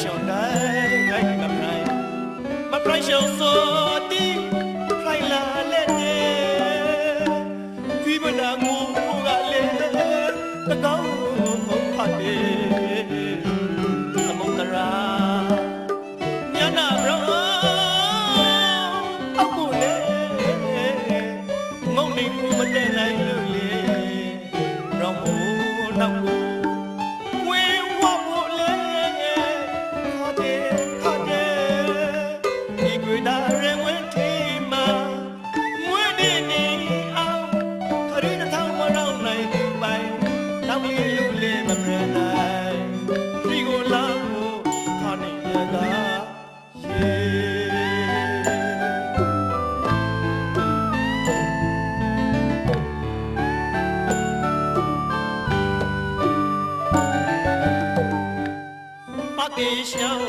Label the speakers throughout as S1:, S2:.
S1: 小奈 င်းလေးလူလေးမပြန်နိုင်ဒီကိုလာဖို့ခါနေရတာရေတေရှော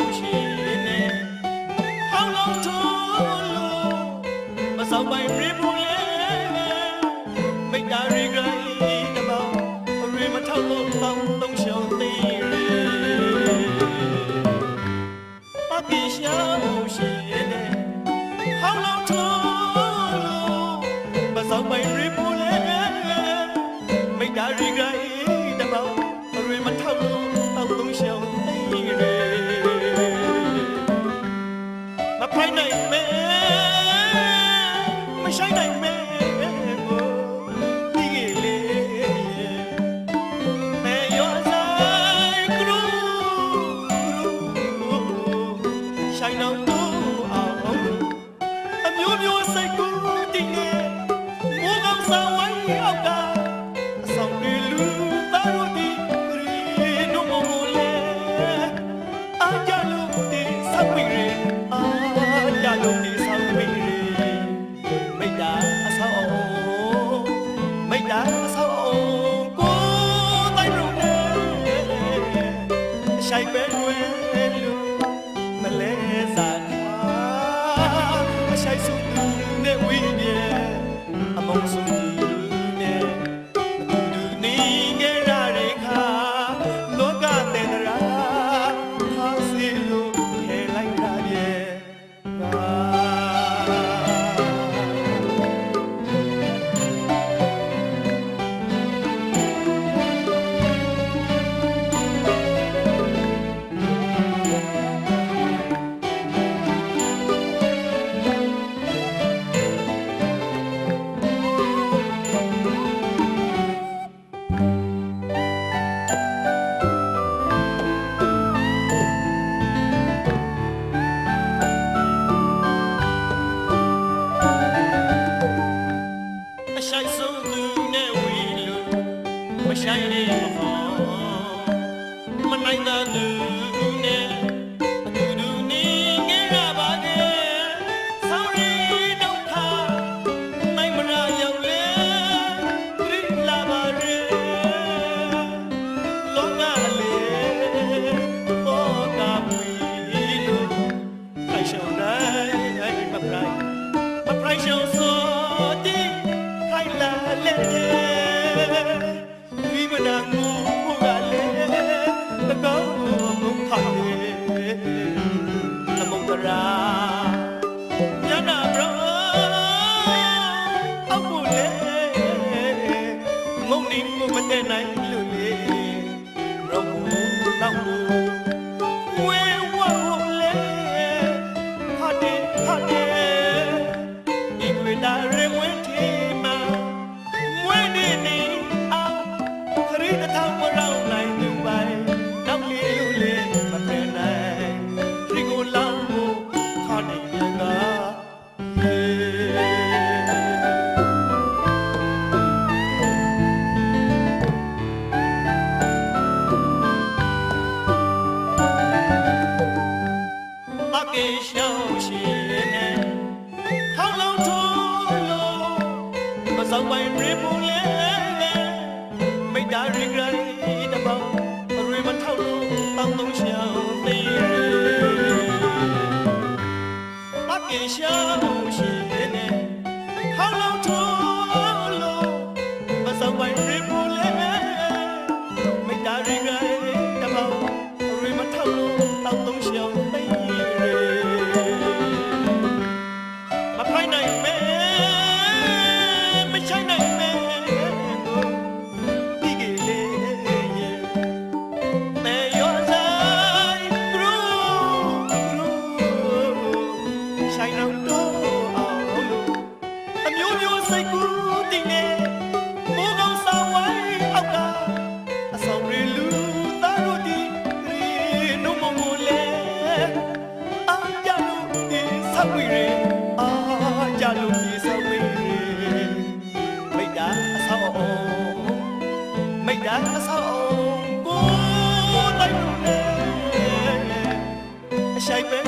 S1: နိုင်မဲမဆိုင်နိုင်မဲကိုပြီးခဲ့လေမဲရောဆိုင်ကရူကရူဆိုင်တော့ shake bed when ရှိုက်ဆုံးသူနဲ့ဝီလို့မဆိုင်နေမဟောမနိုင်တဲ့သူနဲ့အတူတူနေငယ်ရပါကဲဆောင်းရီတော့ခါနိုင်မနာရောက်လေခရစ်လာပါရဲလောကလေဘောကမီလို့ခိုင်ရှောင်းနိုင်မပရိုင်မပရိုင်ရှောင်းစော လဲမိမနာငိုမှုကလဲတကောင်းမုန်ခါလေသမုန်တရာ မျိုးမျိုးစိတ်ကူးတင်နေမိုးကောင်းဆောင်ဝိုင်းအောက်ကအဆောင်ရလူသားတို့ဒီရီနုံမမိုးလဲအာကြလို့ဒီဆောက်ဝေးရအာကြလို့ဒီဆောက်ဝေးရမိတ်တာအဆောက်အအုံမိတ်တာအဆောက်အအုံကိုလိုက်လို့လေအရှိုက်ပဲ